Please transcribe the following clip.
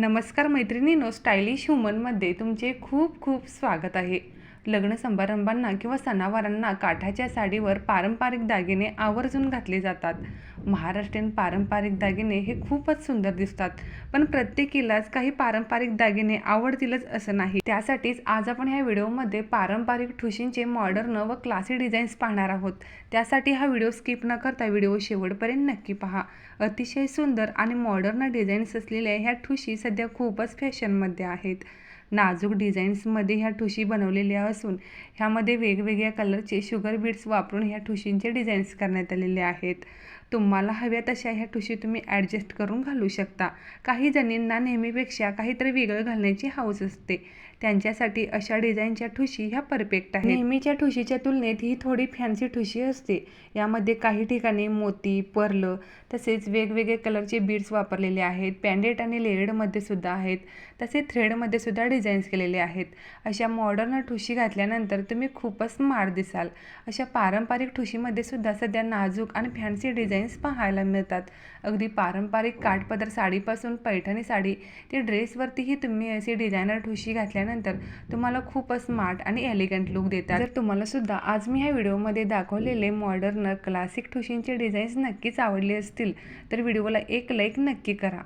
नमस्कार मैत्रिणींनो स्टायलिश ह्युमनमध्ये तुमचे खूप खूप स्वागत आहे. लग्न समारंभांना किंवा सणावारांना काठाच्या साडीवर पारंपरिक दागिने आवर्जून घातले जातात. महाराष्ट्रीयन पारंपरिक दागिने हे खूपच सुंदर दिसतात पण प्रत्येकीलाच काही पारंपरिक दागिने आवडतीलच असं नाही. त्यासाठीच आज आपण ह्या व्हिडिओमध्ये पारंपरिक ठुशींचे मॉडर्न व क्लासी डिझाईन्स पाहणार आहोत. त्यासाठी हा व्हिडिओ स्किप न करता व्हिडिओ शेवटपर्यंत नक्की पहा. अतिशय सुंदर आणि मॉडर्न डिझाईन्स असलेल्या ह्या ठुशी सध्या खूपच फॅशनमध्ये आहेत. नाजूक डिझाईन्समध्ये ह्या ठुशी बनवलेल्या असून ह्यामध्ये वेगवेगळ्या कलरचे शुगर बीड्स वापरून ह्या ठुशींचे डिझाईन्स करण्यात आलेले आहेत. तुम्हाला हव्या तशा ह्या ठुशी तुम्ही ॲडजस्ट करून घालू शकता. काही जणींना नेहमीपेक्षा काहीतरी वेगळं घालण्याची हौस असते. त्यांच्यासाठी अशा डिझाईनच्या ठुशी ह्या परफेक्ट आहेत. नेहमीच्या ठुशीच्या तुलनेत ही थोडी फॅन्सी ठुशी असते. यामध्ये काही ठिकाणी मोती पर्ल तसेच वेगवेगळे कलरचे बीड्स वापरलेले आहेत. पॅन्डेट आणि लेयर्डमध्ये सुद्धा आहेत. तसेच थ्रेडमध्ये सुद्धा डिझाईन्स केलेले आहेत. अशा मॉडर्न ठुशी घातल्यानंतर तुम्ही खूपच स्मार्ट दिसाल. अशा पारंपरिक ठुशीमध्ये सुद्धा सध्या नाजूक आणि फॅन्सी डिझाईन्स पाहायला मिळतात. अगदी पारंपरिक काठपदर साडीपासून पैठणी साडी ते ड्रेसवरतीही तुम्ही अशी डिझायनर ठुशी घातल्यानंतर तुम्हाला खूपच स्मार्ट आणि एलिगंट लुक देतात. जर तुम्हाला सुद्धा आज मी ह्या व्हिडिओमध्ये दाखवलेले मॉडर्न क्लासिक ठुशींचे डिझाईन्स नक्कीच आवडले असतील तर व्हिडिओला एक लाईक नक्की करा.